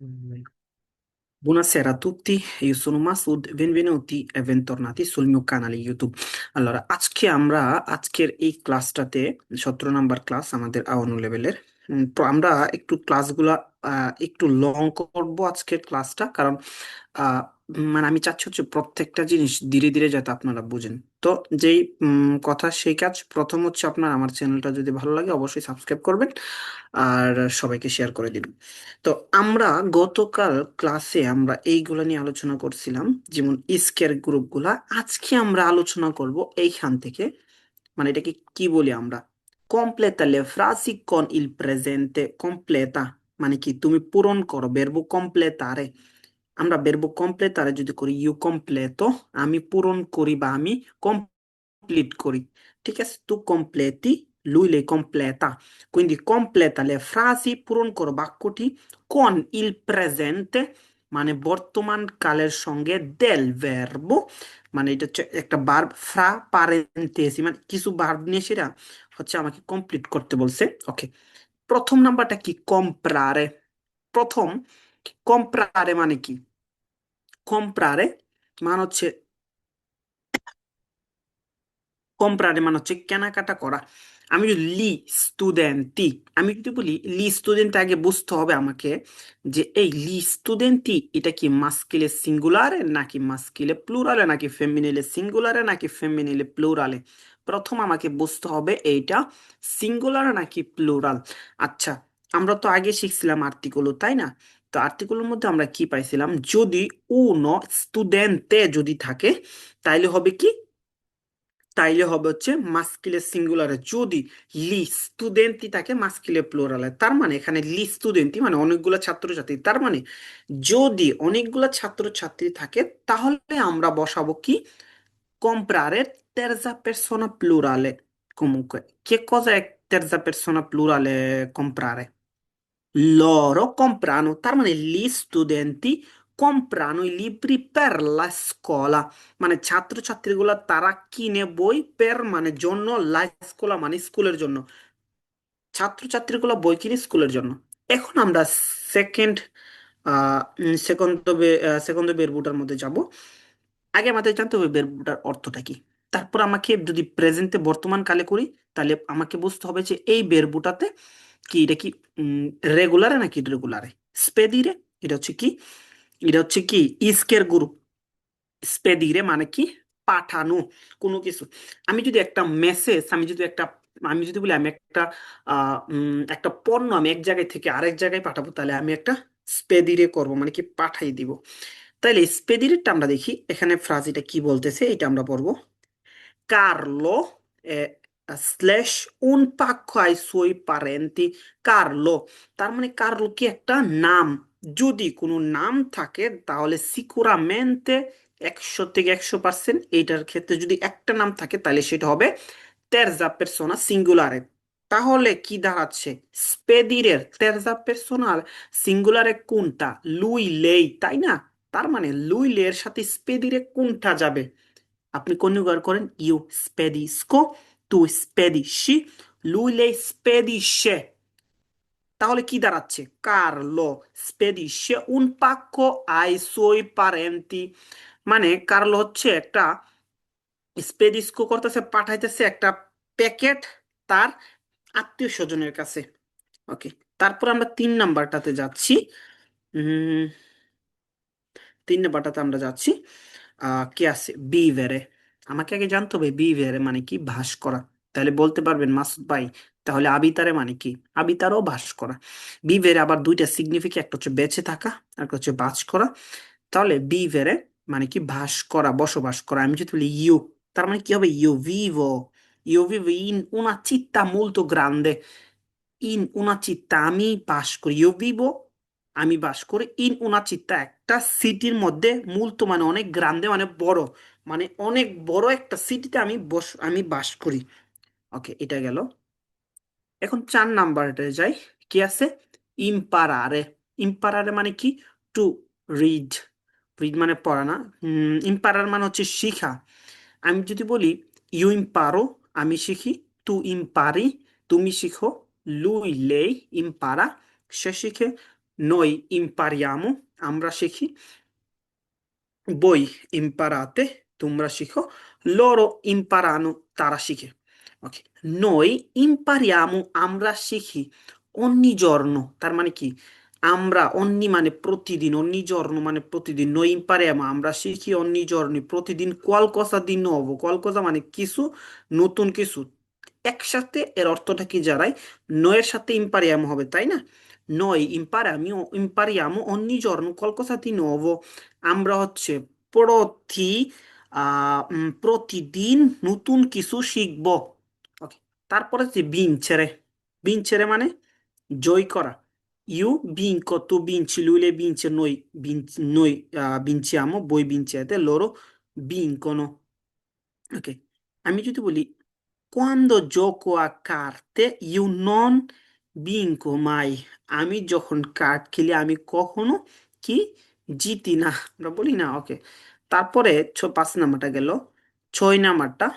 Buonasera a tutti, io sono Masood, benvenuti e bentornati sul mio canale YouTube. Allora, আজকে আমরা আজকের এই ক্লাসটাতে সতেরো নাম্বার ক্লাস আমাদের আওয়ানো লেভেলের তো আমরা একটু ক্লাসগুলা একটু লং করব আজকের ক্লাসটা কারণ মানে আমি চাচ্ছি হচ্ছে প্রত্যেকটা জিনিস ধীরে ধীরে যাতে আপনারা বুঝেন তো যেই কথা সেই কাজ, প্রথম হচ্ছে আপনার আমার চ্যানেলটা যদি ভালো লাগে অবশ্যই সাবস্ক্রাইব করবেন আর সবাইকে শেয়ার করে দিন তো আমরা গতকাল ক্লাসে আমরা এইগুলা নিয়ে আলোচনা করছিলাম, যেমন স্কেয়ার গ্রুপগুলা। আজকে আমরা আলোচনা করব এইখান থেকে মানে এটাকে কি বলি আমরা? completa le frasi con il presente completa মানে কি তুমি পূরণ করো বেরবো completare আমরা verbo completare যদি করি ইউ completo আমি পূরণ করি বা আমি কমপ্লিট করি। ঠিক আছে? tu completi lui le completa quindi completa le frasi পূরণ করো বাক্যটি। con il presente মানে বর্তমান কালের সঙ্গে del verbo মানে এটা হচ্ছে একটা ভার্ব ফ্রা পারেন্থেসি মানে কিছু ভার্ব নিয়ে সেটা হচ্ছে আমাকে কমপ্লিট করতে বলছে। ওকে প্রথম নাম্বারটা কি? কম্প্রারে প্রথম কম্প্রারে মানে কি? কম্প্রারে মানে হচ্ছে কম্প্রারে মানে হচ্ছে কেনাকাটা করা আমি যদি লি স্টুডেন্টি আমি যদি বলি লি স্টুডেন্ট আগে বুঝতে হবে আমাকে যে এই লি স্টুডেন্টি এটা কি মাস্কিলে সিঙ্গুলারে নাকি মাস্কিলে প্লুরালে নাকি ফেমিনিলে সিঙ্গুলারে নাকি ফেমিনিলে প্লুরালে প্রথম আমাকে বুঝতে হবে এইটা সিঙ্গুলার নাকি প্লুরাল আচ্ছা আমরা তো আগে শিখছিলাম আর্টিকুলো তাই না তো আর্টিকুলের মধ্যে আমরা কি পাইছিলাম? যদি উনো স্টুডেন্টে যদি থাকে, তাইলে হবে কি? তাইলে হবে হচ্ছে মাস্কিলে সিঙ্গুলারে যদি লি স্টুডেন্টই থাকে মাস্কিলে প্লুরালে তার মানে এখানে লি স্টুডেন্টই মানে অনেকগুলো ছাত্রছাত্রী। তার মানে যদি অনেকগুলো ছাত্রছাত্রী থাকে, তাহলে আমরা বসাবো কি? comprare terza persona plurale comunque che cosa è terza persona plurale comprare loro comprano তার মানে studenti, comprano i libri per la scuola. মানে ছাত্রছাত্রীগুলো তারা কিনে বই পের মানে জন্য লা স্কুলা মানে স্কুলের জন্য ছাত্রছাত্রীগুলো বই কিনে স্কুলের জন্য এখন আমরা সেকেন্ড সেকন্ড সেকন্ড বেরবুটার মধ্যে যাব আগে আমাদের জানতে হবে বেরবুটার অর্থটা কি তারপর আমাকে যদি প্রেজেন্টে বর্তমান কালে করি তাহলে আমাকে বুঝতে হবে যে এই বেরবুটাতে কি এটা কি রেগুলারে নাকি রেগুলারে স্পেদিরে এটা হচ্ছে কি? এটা হচ্ছে কি? ইস্কের গ্রুপ স্পেদিরে মানে কি? পাঠানো, কোনো কিছু। আমি যদি একটা মেসেজ আমি যদি একটা, আমি যদি বলি আমি একটা একটা পণ্য আমি এক জায়গায় থেকে আরেক জায়গায় পাঠাবো, তাহলে আমি একটা স্পেদিরে করব মানে কি পাঠাই দিব। তাহলে স্পেদিরেরটা আমরা দেখি। এখানে ফ্রাজিটা কি বলতেছে? এটা আমরা পড়ব। Carlo eh, উন un সই suoi কার্লো তার মানে কার্লো কি একটা নাম যদি কোনো নাম থাকে তাহলে সিকুরামেন্তে একশো থেকে একশো পার্সেন্ট এইটার ক্ষেত্রে যদি একটা নাম থাকে তাহলে সেটা হবে তেরজা পেরসোনা সিঙ্গুলারে তাহলে কি দাঁড়াচ্ছে স্পেদিরের তেরজা পেরসোনাল সিঙ্গুলারে কোনটা লুই লেই তাই না তার মানে লুই লের সাথে স্পেদিরে কোনটা যাবে আপনি কনিউগার করেন ইউ spedisco. Tu spedisci? Lui lei spedisce. তাহলে কি দাঁড়াচ্ছে Carlo spedisce un pacco ai suoi parenti. মানে কার্লো হচ্ছে একটা স্পেডিস্কো করতেছে পাঠাইতেছে একটা প্যাকেট তার আত্মীয় স্বজনের কাছে ওকে তারপর আমরা তিন নাম্বারটাতে যাচ্ছি তিন নাম্বারটাতে আমরা যাচ্ছি কি আছে বিভেরে আমাকে আগে জানতে হবে বিভেরে মানে কি ভাস করা। তাহলে বলতে পারবেন, মাসুদ ভাই, তাহলে আবিতারে মানে কি? আবিতারও ভাস করা। বিভেরে আবার দুইটা সিগনিফিকেন্ট একটা হচ্ছে বেঁচে থাকা, আর একটা হচ্ছে বাস করা। তাহলে বিভেরে মানে কি ভাস করা, বসবাস করা। আমি যদি বলি ইউ, তার মানে কি হবে? ইউ vivo io vivo in una città molto grande in una città আমি বাস করি। io vivo আমি বাস করি ইন una città একটা সিটির মধ্যে মুলতো মানে অনেক গ্রান্দে মানে বড় মানে অনেক বড় একটা সিটিতে আমি বস, আমি বাস করি। ওকে এটা গেল। এখন চার নাম্বারটা যাই। কি আছে? ইম্পারারে। ইম্পারারে মানে কি? টু রিড রিড মানে পড়া না। ইম্পারার মানে হচ্ছে শিখা। আমি যদি বলি, ইউ ইম্পারো আমি শিখি। তু ইম্পারি তুমি শিখো। লুই লেই ইম্পারা সে শিখে। Noi impariamo আমরা শিখি voi imparate তোমরা শিখো loro imparano তারা শিখে ওকে noi impariamo আমরা শিখি ogni giorno তার মানে কি আমরা ogni মানে প্রতিদিন ogni giorno মানে প্রতিদিন noi impariamo আমরা শিখি ogni giorno প্রতিদিন qualcosa di nuovo qualcosa মানে কিছু নতুন কিছু একসাথে এর অর্থটা কি জানাই নয়ের সাথে ইম্পারিয়ামো হবে তাই না noi impariamo impariamo ogni giorno qualcosa di nuovo আমরা হচ্ছে প্রতি আহ উম, প্রতিদিন নতুন কিছু শিখব ওকে তারপরে যে বিনচেরে বিনচেরে মানে জয় করা io vinco tu vinci lui le vince noi vin- noi ah, vinciamo voi vincete loro vincono ok আমি যদি বলি quando gioco a carte io non vinco মাই, আমি যখন কার্ড খেলি, আমি কখনো কি জিতি না, আমরা বলি না, ওকে। তারপরে ছ- পাঁচ নাম্বারটা গেল। ছয় নাম্বারটা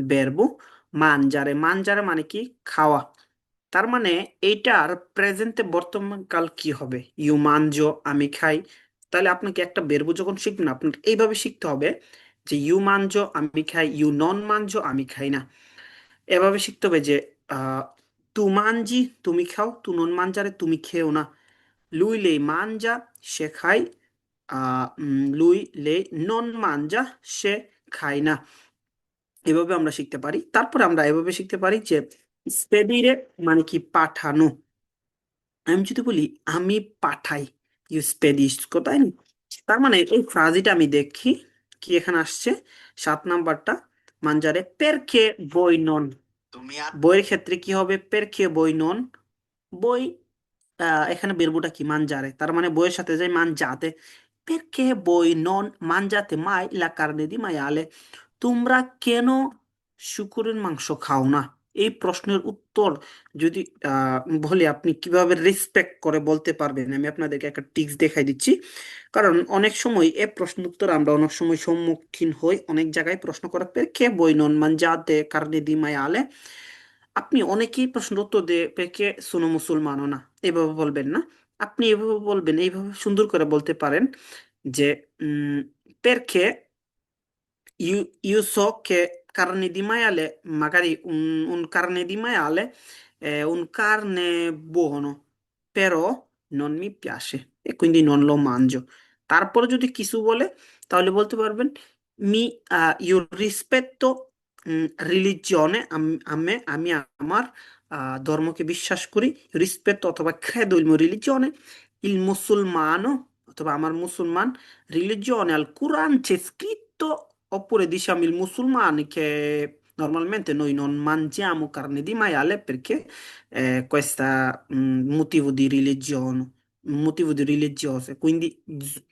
বেরবো, মানজারে। মানজারে মানে কি? খাওয়া। তার মানে এইটার প্রেজেন্টে বর্তমান কাল কি হবে? ইউ মানজো, আমি খাই। তাহলে আপনাকে একটা বেরবো যখন শিখবেন আপনার এইভাবে শিখতে হবে যে ইউ মানজো, আমি খাই। ইউ নন মানজো, আমি খাই না। এভাবে শিখতে হবে যে তু মানজি তুমি খাও তু নন মানজারে তুমি খেও না লুই লে মানজা সে খায় লুই লে নন মানজা সে খায় না এভাবে আমরা শিখতে পারি। তারপরে আমরা এভাবে শিখতে পারি যে স্পেডিরে মানে কি পাঠানো। আমি যদি বলি, আমি পাঠাই। ইউ স্পেডিশ কোথায় তার মানে এই ফ্রাজিটা আমি দেখি। কি এখানে আসছে? সাত নাম্বারটা, মানজারে পেরকে বই নন বইয়ের ক্ষেত্রে কি হবে? পেরখে বই নন। বই এখানে বেরবোটা কি? মান যারে তার মানে বইয়ের সাথে যাই মান মানজাতে পেরখে বই নন, মানজাতে মাই লা কারণে দি মাই আলে তোমরা কেন শুকুরের মাংস খাও না? এই প্রশ্নের উত্তর যদি বলে আপনি কীভাবে রেসপেক্ট করে বলতে পারবেন আমি আপনাদেরকে একটা টিপস দেখাই দিচ্ছি। কারণ অনেক সময় এ প্রশ্ন উত্তর আমরা অনেক সময় সম্মুখীন হই অনেক জায়গায় প্রশ্ন করা perché voi non mangiate carne di maiale আপনি অনেকেই প্রশ্ন উত্তর দিয়ে পেকে সোনো মুসলমানও না এভাবে বলবেন না। আপনি এভাবে বলবেন এইভাবে সুন্দর করে বলতে পারেন যে perché io, io so carne di maiale magari un, un carne di maiale è un carne buono però non mi piace e quindi non lo mangio তারপরে যদি কিছু বলে তাহলে বলতে পারবেন mi ah, io rispetto উম, রিলিজিয়নে আমি আমি আমার আহ, ধর্মকে বিশ্বাস করি রিসপেক্ট অথবা credo il mio religione il musulmano অথবা আমার মুসলমান religione al Quran c'è scritto Oppure diciamo il musulmano che normalmente noi non mangiamo carne di maiale perché eh, questo è mm, un motivo di religione, un motivo di religiose. Quindi gi-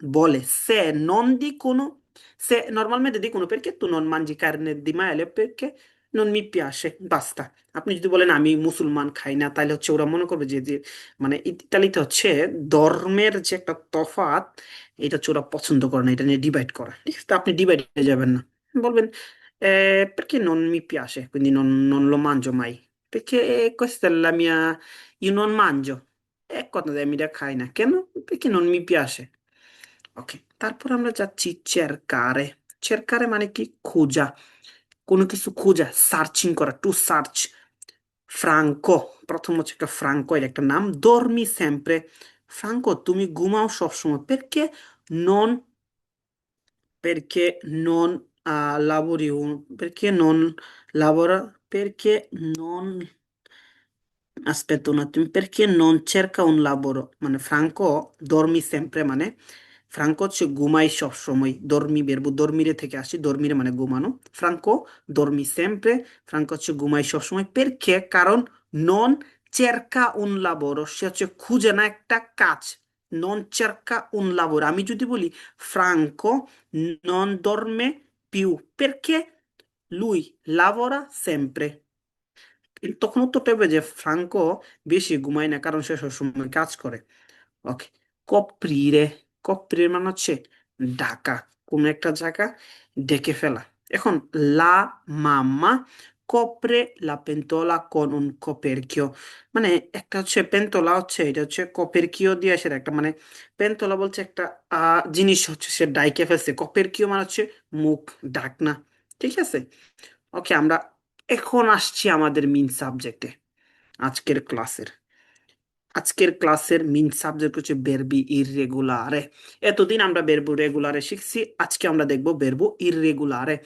vuole se non dicono, se normalmente dicono perché tu non mangi carne di maiale perché non mi piace basta. আপনি যদি বলেন আমি মুসলমান খাই না তাহলে হচ্ছে ওরা মনে করবে যে মানে ইতালিতে হচ্ছে ধর্মের যে একটা তফাৎ এটা হচ্ছে ওরা পছন্দ করে না এটা নিয়ে ডিভাইড করা। ঠিক আছে? আপনি ডিভাইড হয়ে যাবেন না। বলবেন eh, perché non mi piace? Quindi non, non lo mangio mai perché questa è la mia io non mangio. E দেয় আমি এটা খাই না কেন perché mi তারপর আমরা যাচ্ছি cercare. Cercare মানে কি খোঁজা কোনো কিছু খোঁজা সার্চিং করা টু সার্চ ফ্রাঙ্কো প্রথম হচ্ছে একটা ফ্রাঙ্কো এর একটা নাম dormi sempre ফ্রাঙ্কো তুমি ঘুমাও সবসময় perché non perché non ah, lavori un- perché non lavora perché non Aspetta un attimo, perché non cerca un lavoro? মানে ফ্রাঙ্কো dormi sempre মানে ফ্রাঙ্কো হচ্ছে ঘুমাই সবসময়, দর্মি বেরবো, দর্মিরে থেকে আসি, দর্মিরে মানে গুমানো ফ্রাঙ্কো দর্মি সেম্পে ফ্রাঙ্কো হচ্ছে ঘুমাই সবসময় পের খে কারণ নন চেরকা উনলা বড় সে হচ্ছে খুঁজে না একটা কাজ। নন চেরকা উনলা বড় আমি যদি বলি ফ্রাঙ্কো নন দর্মে পিউ পের খে লুই লাভরা সেম্পে তখন উত্তরটা হবে যে ফ্রাঙ্কো বেশি ঘুমায় না, কারণ সে সবসময় কাজ করে। ওকে কপ্রিরে কপ্রিরে মানে হচ্ছে ডাকা কোন একটা জায়গা ডেকে ফেলা। এখন, লা মাম্মা copre la pentola con un coperchio মানে একটা হচ্ছে পেন্তলা হচ্ছে, এটা হচ্ছে কপের কপেরকিও দিয়ে সেটা একটা মানে পেন্তলা বলছে একটা জিনিস হচ্ছে, সে ডাইকে ফেলছে। কপের কপেরকিও মানে হচ্ছে মুখ ঢাকনা ঠিক আছে? ওকে, আমরা এখন আসছি আমাদের মেইন সাবজেক্টে আজকের ক্লাসের আজকের ক্লাসের মেইন সাবজেক্ট হচ্ছে বেরবি ইররেগুলারে এতদিন আমরা বেরবো রেগুলারে শিখছি, আজকে আমরা দেখব বেরবো ইররেগুলারে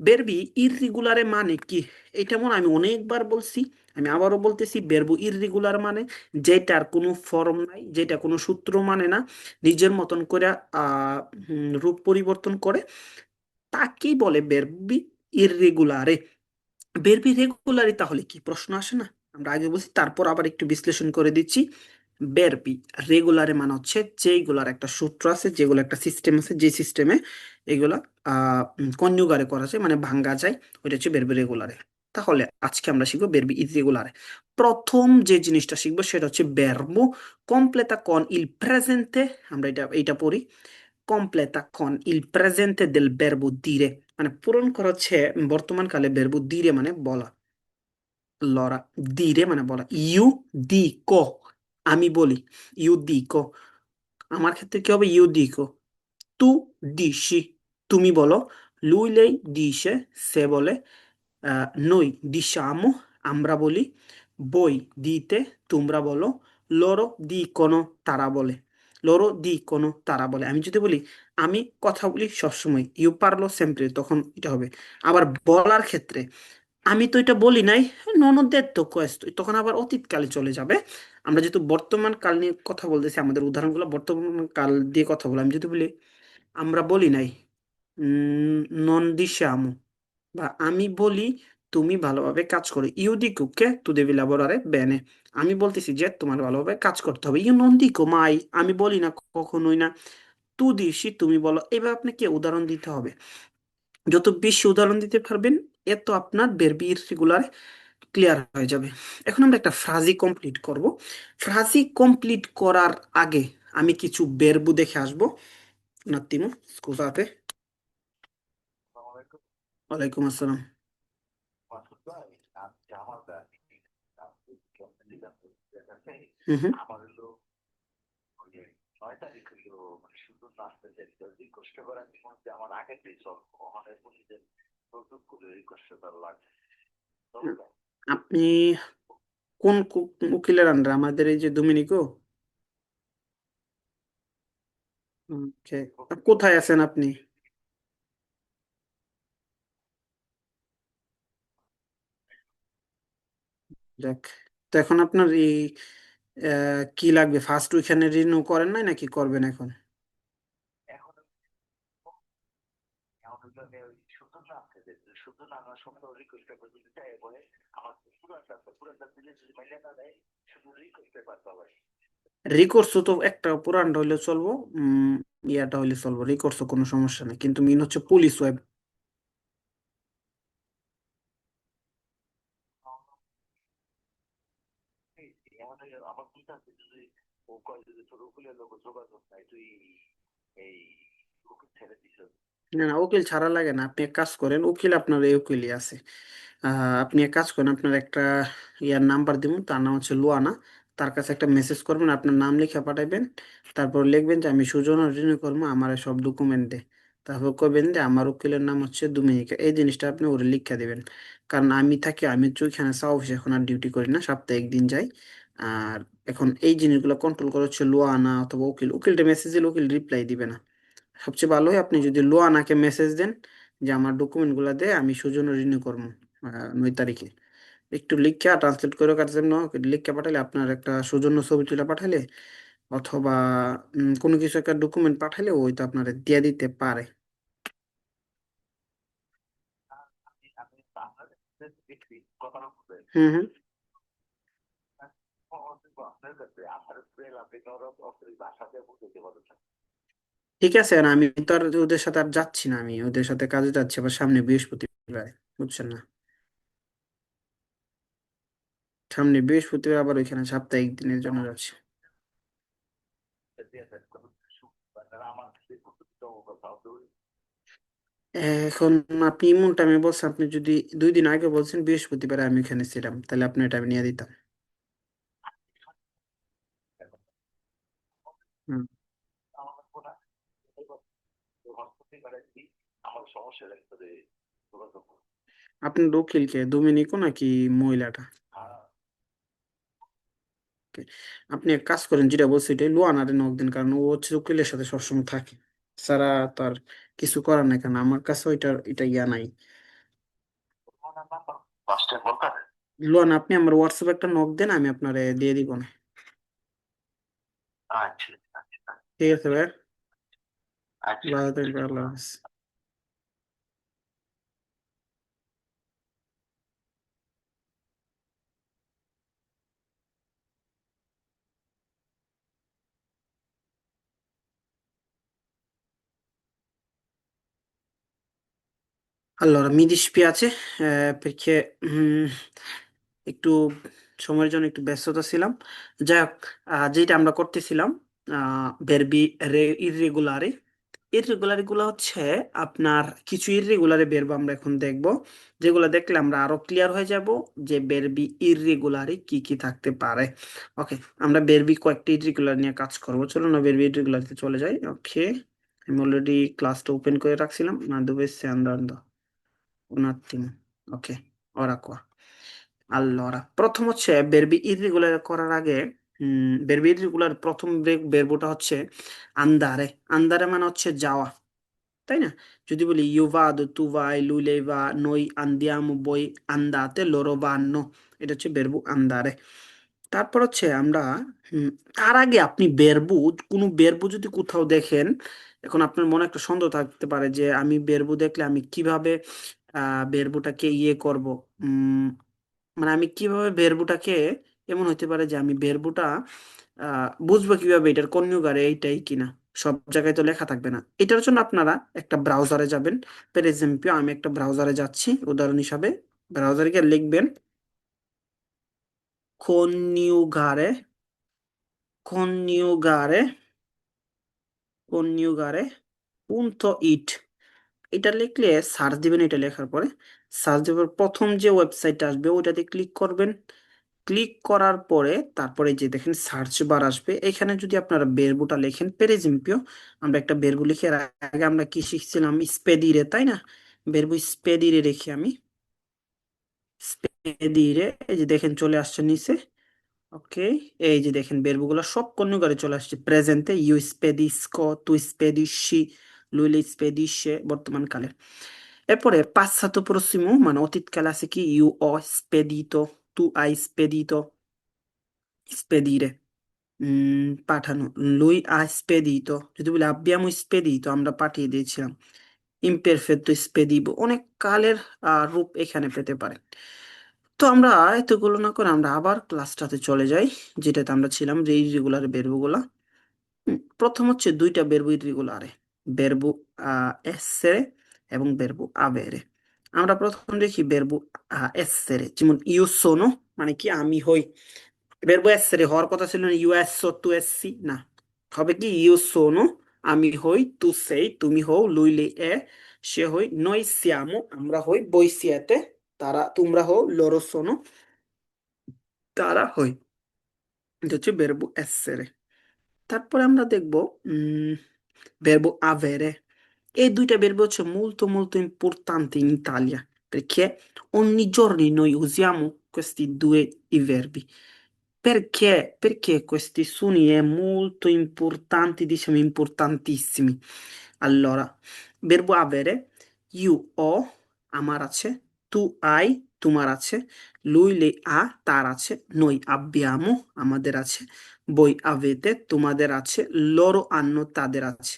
বেরবি ইররেগুলারে মানে কি? এটা মনে আমি অনেকবার বলছি, আমি আবারও বলতেছি বেরবো ইররেগুলার মানে যেটার কোনো ফর্ম নাই, যেটা কোনো সূত্র মানে না, নিজের মতন করে রূপ পরিবর্তন করে, তাকেই বলে বেরবি ইররেগুলারে বেরবি রেগুলারি তাহলে কি প্রশ্ন আসে না? আমরা আগে বলছি, তারপর আবার একটু বিশ্লেষণ করে দিচ্ছি। বেরবি রেগুলারে মানে হচ্ছে যেগুলার একটা সূত্র আছে, যেগুলো একটা সিস্টেম আছে, যে সিস্টেমে এগুলা কনজুগারে করা যায় মানে ভাঙ্গা যায়, ওইটা হচ্ছে বেরবি রেগুলারে তাহলে আজকে আমরা শিখব বেরবি ইরেগুলারে প্রথম যে জিনিসটা শিখব সেটা হচ্ছে বেরবো কমপ্লেতা কন ইল প্রেজেন্তে আমরা এটা, এইটা পড়ি। completa কন il presente del verbo dire মানে পূরণ করা হচ্ছে বর্তমান কালে verbo dire মানে বলা। লরা দিরে মানে বলা ইউ দি কো আমি বলি ইউ দি কো আমার ক্ষেত্রে কি হবে ইউ দি কো তু দি দিশি তুমি বলো লুই লেই দি সে সে বলে নই দি দিশামো আমরা বলি বই দিতে তোমরা বলো লরো দি কোনো তারা বলে লরো দি কোনো তারা বলে আমি যদি বলি আমি কথা বলি সবসময় ইউ পারল সেম্পলি তখন এটা হবে আবার বলার ক্ষেত্রে আমি তো এটা বলি নাই non তো questo তখন আবার অতীতকালে চলে যাবে। আমরা যেহেতু বর্তমান কাল নিয়ে কথা বলতেছি, আমাদের উদাহরণগুলো বর্তমান কাল দিয়ে কথা বলি। আমি যদি বলি, আমরা বলি নাই নন diciamo বা আমি বলি তুমি ভালোভাবে কাজ করো। ইউ che tu devi lavorare bene আমি বলতেছি যে, তোমার ভালোভাবে কাজ করতে হবে। ইউ dico mai আমি বলি না, কখনোই না। তু দিশি তুমি বলো। এবার আপনাকে উদাহরণ দিতে হবে? যত বেশি উদাহরণ দিতে পারবেন এত আপনার বেরবি রেগুলার ক্লিয়ার হয়ে যাবে। এখন আমরা একটা ফ্রাজি কমপ্লিট করব। ফ্রাজি কমপ্লিট করার আগে আমি কিছু বেরবু দেখে আসব। attimo scusate ওয়ালাইকুম আসসালাম। হুম হুম। আপনি কোন উকিলের আন্ডার আমাদের এই যে ডোমিনিকো কোথায় আছেন আপনি? দেখ, তো এখন আপনার এই কি লাগবে? ফার্স্ট উইখানে রিনিউ করেন নাই নাকি করবেন এখন এখন হলো আমি ওই শুধু নাচতে শুধু নাচার সময় রিকোয়েস্ট করে দিতে চাই বলে আমার পুরানটা আছে দিলে যদি মাইনে না দেয় শুধু রিকোয়েস্ট করতে হবে। রিকোর্স তো একটা পুরানটা হইলে চলবো ইয়াটা হইলে চলবো রিকোর্স কোনো সমস্যা নেই কিন্তু মেন হচ্ছে পুলিশ ওয়েব আমার কি আছে যদি ও কয় যদি তোর উকিলের লোক যোগাযোগ নাই তুই এই ছেড়ে দিছ না না উকিল ছাড়া লাগে না। আপনি এক কাজ করেন উকিল আপনার এই উকিলই আছে। আহ, আপনি এক কাজ করেন আপনার একটা ইয়ার নাম্বার দিব তার নাম হচ্ছে লুয়ানা। তার কাছে একটা মেসেজ করবেন আপনার নাম লিখে পাঠাবেন তারপর লিখবেন যে আমি সুজন রিনিউ করব আমার সব ডকুমেন্ট দে। তারপর কবেন যে আমার উকিলের নাম হচ্ছে দুমিনিকা। এই জিনিসটা আপনি ওরে লিখে দিবেন। কারণ আমি থাকি আমি তো ওইখানে সা অফিসে এখন আর ডিউটি করি না সপ্তাহে একদিন যাই। আর এখন এই জিনিসগুলো কন্ট্রোল করা হচ্ছে লোয়ানা অথবা উকিল। উকিলটা মেসেজ দিলে উকিল রিপ্লাই দিবে না। সবচেয়ে ভালো আপনি যদি লোয়ানাকে মেসেজ দেন যে আমার ডকুমেন্টগুলা দে, আমি সুজন রিনিউ করব নয় তারিখে। একটু লিখা ট্রান্সলেট করে কার জন্য লিখে পাঠালে আপনার একটা সৌজন্য ছবি তুলে পাঠালে অথবা কোনো কিছু একটা ডকুমেন্ট পাঠালে ওই তো আপনার দিয়ে দিতে পারে। হুম হুম। ঠিক আছে আর আমি তো আর ওদের সাথে আর যাচ্ছি না আমি। ওদের সাথে কাজে যাচ্ছি আবার সামনে বৃহস্পতিবার, বুঝছেন না? সামনে বৃহস্পতিবার আবার ওইখানে সাপ্তাহিক দিনের জন্য যাচ্ছি। এখন আপনি এমন টাইমে বলছেন, আপনি যদি দুই দিন আগে বলছেন বৃহস্পতিবার আমি এখানে ছিলাম, তাহলে আপনি এটা আমি নিয়ে দিতাম। হুম। আমার লাগবো না হসপিটালে দিই আমার সমস্যা লাগবে যোগাযোগ করব। আপনার উকিলকে ডোমিনিকো নাকি মহিলাটা? আপনি এক কাজ করেন যেটা বলছি এটাই লুয়ানারে নক দিন কারণ ও হচ্ছে উকিলের সাথে সবসময় থাকে। সারা তার কিছু করার নাই কারণ আমার কাছে ওইটার এটা ইয়া নাই। লুয়ান আপনি আমার হোয়াটসঅ্যাপে একটা নক দেন আমি আপনারে দিয়ে দিব না। আচ্ছা আচ্ছা ঠিক আছে ভাই। আচ্ছা ভালো থাকবেন আল্লাহ হাফেজ। Allora, mi dispiace eh, perché mm, একটু সময়ের জন্য একটু ব্যস্ততা ছিলাম। যাই হোক যেটা আমরা করতেছিলাম বেরবি ইররেগুলারে ইররেগুলারি গুলো হচ্ছে আপনার কিছু ইররেগুলারে বেরবো আমরা এখন দেখব যেগুলো দেখলে আমরা আরও ক্লিয়ার হয়ে যাব যে বেরবি ইররেগুলারি কি কি থাকতে পারে। ওকে আমরা বেরবি কয়েকটি ইররেগুলার নিয়ে কাজ করব। চলো না বেরবি ইররেগুলারিতে চলে যাই। ওকে আমি অলরেডি ক্লাসটা ওপেন করে রাখছিলাম। Un ok, ora qua. Allora প্রথম হচ্ছে বেরবি ইররেগুলার করার আগে বেরবি ইররেগুলার প্রথম বেরবোটা হচ্ছে আন্দারে আন্দারে মানে হচ্ছে যাওয়া, তাই না? যদি বলি lei va noi andiamo, voi andate, loro vanno এটা হচ্ছে বেরবু আন্দারে তারপর হচ্ছে আমরা তার আগে আপনি বেরবু কোনো বেরবু যদি কোথাও দেখেন, এখন আপনার মনে একটা সন্দেহ থাকতে পারে যে আমি বেরবু দেখলে আমি কীভাবে বেরবুটাকে ইয়ে করব। উম মানে আমি কীভাবে বেরবুটাকে এমন হতে পারে যে আমি বেরবুটা আহ, বুঝব কীভাবে এটার কন্যুগারে এইটাই কিনা সব জায়গায় তো লেখা থাকবে না। এটার জন্য আপনারা একটা ব্রাউজারে যাবেন। ফর এক্সাম্পল আমি একটা ব্রাউজারে যাচ্ছি। উদাহরণ হিসাবে ব্রাউজারে গিয়ে লিখবেন কন্যুগারে কন্যুগারে কন্যুগারে পুন্তো ইট। এটা লিখলে সার্চ দিবেন, এটা লেখার পরে সার্চ দেওয়ার প্রথম যে ওয়েবসাইট আসবে ওটাতে ক্লিক করবেন। ক্লিক করার পরে তারপরে যে দেখেন সার্চ বার আসবে। এখানে যদি আপনারা বেরবুটা লেখেন পেরেজিম্পিও আমরা একটা বেরবু লিখে আগে আমরা কি শিখছিলাম? স্পেদিরে তাই না? বেরবু স্পেদিরে রেখে আমি স্পেদিরে এই যে দেখেন চলে আসছে নিচে। ওকে এই যে দেখেন বেরবুগুলো সব কন্যুগারে চলে আসছে। প্রেজেন্টে ইউ স্পেদিস্কো তু স্পেদিসি লুইলে স্পেদিসে বর্তমান কালে এরপরে passato prossimo মানে অতীতকালে আছে কি ইউ spedito tu hai spedito. Spedire. উম, পাঠানো lui ha spedito. যদি বলি abbiamo spedito আমরা পাঠিয়ে দিয়েছিলাম imperfetto spedivo অনেক কালের রূপ এখানে পেতে পারেন তো আমরা এতগুলো না করে আমরা আবার ক্লাসটাতে চলে যাই যেটাতে আমরা ছিলাম যে ইরেগুলার বেরবুগুলা প্রথম হচ্ছে দুইটা বেরবু ইরেগুলারে বেরবু এসেরে এবং বেরবু আবেরে আমরা প্রথম দেখি বেরবু এসেরে যেমন ইউ সোনো মানে কি আমি হই। বেরবু এসেরে হওয়ার কথা ছিল না ইউ এসো তু এসসি না। হবে কি ইউ সোনো আমি হই তু সেই তুমি হও লুইলি এ সে হই নই সিয়ামো আমরা হই বই সিয়াতে তারা, তোমরা হও লোরো সোনো তারা হই। এটা হচ্ছে বেরবু এসেরে তারপরে আমরা দেখব, উম verbo avere. E due verbi sono molto molto importante in Italia perché ogni giorno noi usiamo questi due verbi. Perché? Perché questi suoni è molto importanti, diciamo importantissimi. Allora, verbo avere, you ho, amarace, tu hai, তোমার আছে lui lei ha তার আছে, নই abbiamo আমাদের আছে, বই avete তোমাদের আছে, লরো আন্ন তাদের আছে।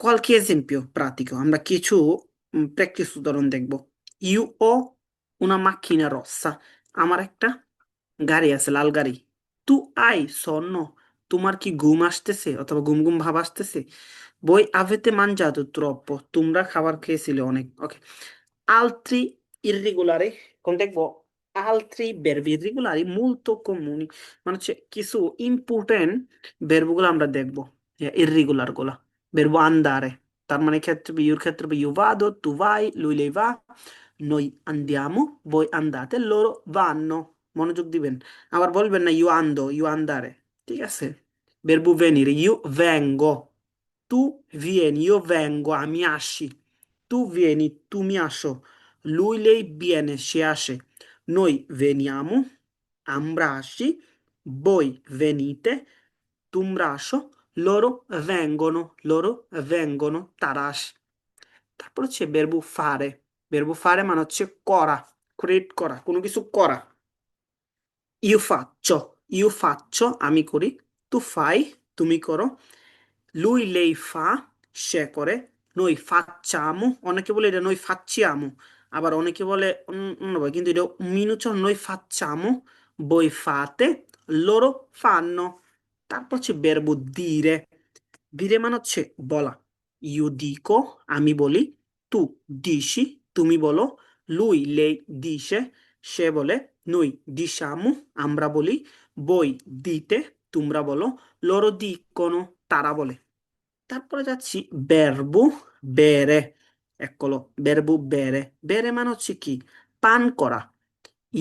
qualche esempio pratico আমরা কিছু প্র্যাকটিস উদাহরণ দেখব। ইউ ho una macchina rossa আমার একটা গাড়ি আছে, লাল গাড়ি। তু আই স্বর্ণ, তোমার কি ঘুম আসতেছে অথবা ঘুম ঘুম ভাব আসতেছে? বই আভেতে mangiato troppo তোমরা খাবার খেয়েছিলে অনেক ওকে altri irregolari কোন দেখবো altri verbi irregolari molto comuni মানে হচ্ছে কিছু ইম্পর্টেন্ট verb গুলো আমরা দেখবো ইররেগুলার গুলা verbo andare তার মানে ক্ষেত্রে ইউর ক্ষেত্রে হবে io vado tu vai lui lei va noi andiamo voi andate loro vanno মনোযোগ দিবেন আবার বলবেন না io ando io andare ঠিক আছে verbo venire io vengo tu vieni io vengo আমি আসি tu vieni tu mi আসো lui lei viene সে আসে noi veniamo আমরা আসি voi venite তোমরা আসো loro vengono loro vengono তারা আসে তারপর হচ্ছে verbo fare verbo fare মানে হচ্ছে করা ক্রিয়েট করা কোনো কিছু করা io faccio io faccio আমি করি tu fai তুমি করো lui lei fa সে করে noi facciamo অনেকে বলে এটা noi facciamo আবার অনেকে বলে অন্য- অন্যভাবে কিন্তু এটা মিন উচ্চারণ noi facciamo voi fate loro fanno তারপর হচ্ছে verbo dire dire মানে হচ্ছে বলা io dico আমি বলি tu dici তুমি বলো lui lei dice সে বলে noi diciamo আমরা বলি voi dite তোমরা বলো loro dicono তারা বলে তারপরে যাচ্ছি verbo bere Eccolo verbo bere bere মানে হচ্ছে কি পান করা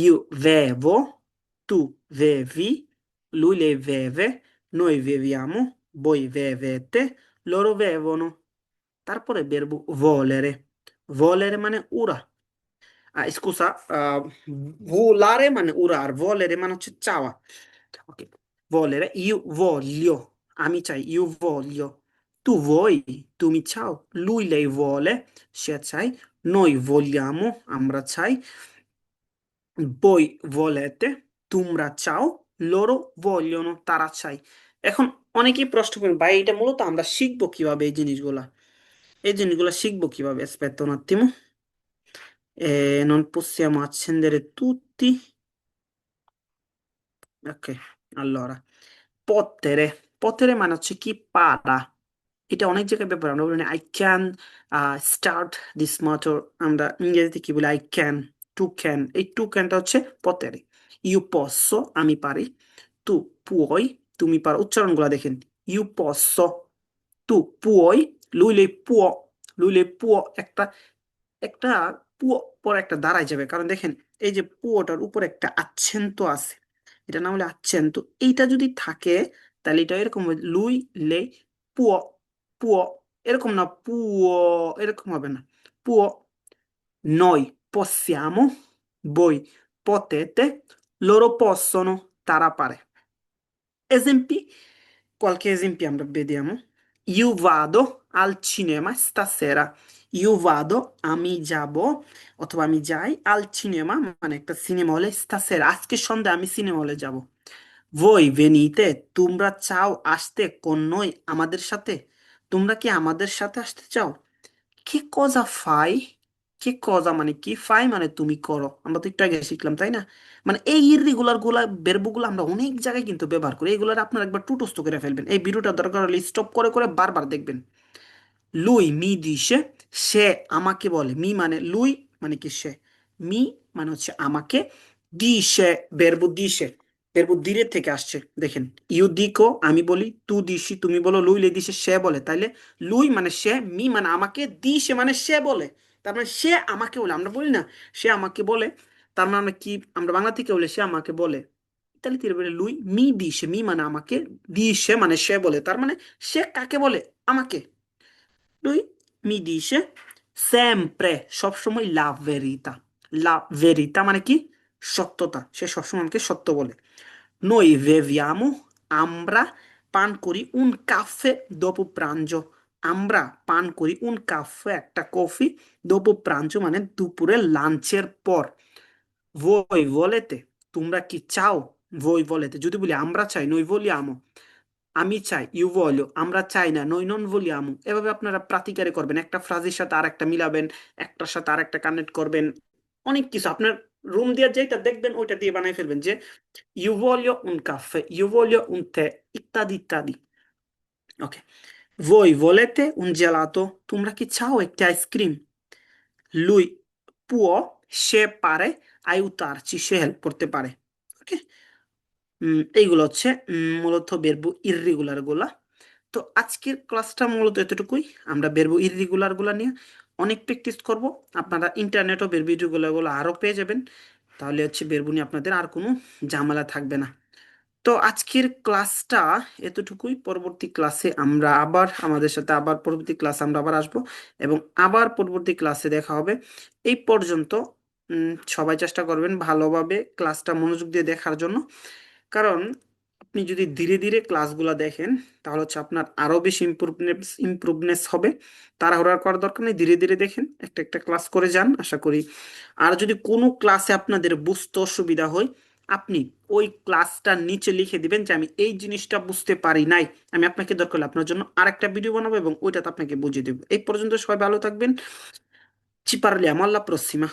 io bevo tu bevi lui lei beve noi beviamo voi bevete loro bevono তারপরে verbo volere volere মানে উড়া আহ, scusa আহ, volare মানে উড়া আর volere মানে হচ্ছে চাওয়া ওকে volere io voglio আমি চাই io voglio tu vuoi তুমি চাও lui lei vuole সে চাই noi vogliamo আমরা চাই voi volete তোমরা চাও loro vogliono তারা চাই এখন অনেকেই প্রশ্ন করেন ভাই এটা মূলত আমরা শিখবো কিভাবে এই জিনিসগুলা এই জিনিসগুলা শিখবো কিভাবে aspetta un attimo Eh, non possiamo accendere tutti ok allora পত্তেরে পত্তেরে মানে হচ্ছে কি পারা এটা অনেক জায়গায় ব্যাপার। আমরা বলি I can start this motor আমরা ইংরেজিতে কি বলি আই ক্যান টু ক্যান এই টু ক্যানটা হচ্ছে পত্তেরে ইউ পসো আমি পারি। তু পুoi তুমি পারো উচ্চারণগুলো দেখেন। ইউ পসো তু lei può lui lei può একটা একটা পুয়ো পর একটা দাঁড়ায় যাবে। কারণ দেখেন, এই যে পুয়োটার উপর একটা আচ্ছেন্ত আছে। এটা না হলে আচ্ছেন্ত এইটা যদি থাকে, তাহলে এটা এরকম লুই লে পুয়ো পুয়ো এরকম না পুয়ো এরকম হবে না পুয়ো noi possiamo voi potete loro possono তারা পারে esempi qualche esempio আমরা vediamo io vado al cinema stasera io vado আমি যাব অথবা আমি যাই আল সিনেমা মানে একটা সিনেমা হলে stasera আজকে সন্ধ্যায় আমি সিনেমা হলে যাব voi venite তোমরা চাও আসতে con noi আমাদের সাথে তোমরা কি আমাদের সাথে আসতে চাও? che কজা ফাই? che কজা মানে কি? ফাই মানে তুমি করো। আমরা তো একটু আগে শিখলাম, তাই না? মানে এই ইররেগুলারগুলা verbo গুলো আমরা অনেক জায়গায় কিন্তু ব্যবহার করি। এগুলোর আপনারা একবার টুটস্থ করে ফেলবেন। এই ভিডিওটা দরকার হলে স্টপ করে করে বারবার দেখবেন। লুই, মি dice সে আমাকে বলে। মি মানে লুই মানে কি সে? মি মানে হচ্ছে আমাকে। dice verbo dice verbo dire থেকে আসছে, দেখেন, ইউ দিকো আমি বলি, তু দিসি তুমি বলো লুই, লে দিছে সে বলে। তাইলে লুই মানে সে, মি মানে আমাকে দিছে মানে সে বলে। তার মানে সে আমাকে বলে, আমরা বলি না, সে আমাকে বলে, তার মানে আমরা কি, আমরা বাংলা থেকে বলে, সে আমাকে বলে। ইতালিতে বলে লুই, মি দিছে মি মানে আমাকে দিছে মানে সে বলে। তার মানে সে কাকে বলে? আমাকে। lui mi dice sempre, সবসময় la verità la verità মানে কি? সত্যতা। সে সবসময় আমাকে সত্য বলে। Noi beviamo আমরা পান করি un caffè dopo pranzo. আমরা পান করি un caffè একটা কফি dopo pranzo মানে দুপুরের লাঞ্চের পর voi volete? তোমরা কি চাও voi volete? যদি বলি আমরা চাই noi vogliamo. আমি চাই ইউ voglio আমরা চাই না noi non vogliamo. এভাবে আপনারা প্রাতিকারে করবেন একটা ফ্রাজের সাথে আর একটা মিলাবেন একটার সাথে আর একটা কানেক্ট করবেন অনেক কিছু আপনার রুম দিয়ে যেটা দেখবেন, ওইটা দিয়ে বানাই ফেলবেন যে ইউ voglio un caffè io voglio un tè ইত্যাদি ইত্যাদি। ওকে voi, volete un gelato? তোমরা কি চাও একটা আইসক্রিম? Lui, può, সে পারে, aiutarci, সে হেল্প করতে পারে। ওকে এইগুলো হচ্ছে মূলত বেরবো ইররেগুলারগুলা। তো আজকের ক্লাসটা মূলত এতটুকুই। আমরা বেরবো ইররিগুলারগুলা নিয়ে। অনেক প্র্যাকটিস করব। আপনারা ইন্টারনেটও বেরবো ইররিগুলারগুলো আরও পেয়ে যাবেন। তাহলে হচ্ছে বেরবুনি আপনাদের আর কোনো ঝামেলা থাকবে না। তো আজকের ক্লাসটা এতটুকুই। পরবর্তী ক্লাসে আমরা আবার, আমাদের সাথে আবার পরবর্তী ক্লাসে আমরা আবার আসব এবং আবার পরবর্তী ক্লাসে দেখা হবে। এই পর্যন্ত সবাই চেষ্টা করবেন ভালোভাবে ক্লাসটা মনোযোগ দিয়ে দেখার জন্য। কারণ আপনি যদি ধীরে ধীরে ক্লাসগুলো দেখেন, তাহলে হচ্ছে আপনার আরও বেশি ইমপ্রুভনেস ইমপ্রুভনেস হবে। তাড়াহুড়া করার দরকার নেই, ধীরে ধীরে দেখেন, একটা একটা ক্লাস করে যান, আশা করি। আর যদি কোনো ক্লাসে আপনাদের বুঝতে অসুবিধা হয়, আপনি ওই ক্লাসটার নিচে লিখে দিবেন যে, আমি এই জিনিসটা বুঝতে পারি নাই, আমি আপনাকে দরকার হলে আপনার জন্য আরেকটা ভিডিও বানাবো এবং ওইটাতে আপনাকে বুঝিয়ে দেবো। এই পর্যন্ত সবাই ভালো থাকবেন। Ci parliamo alla prossima.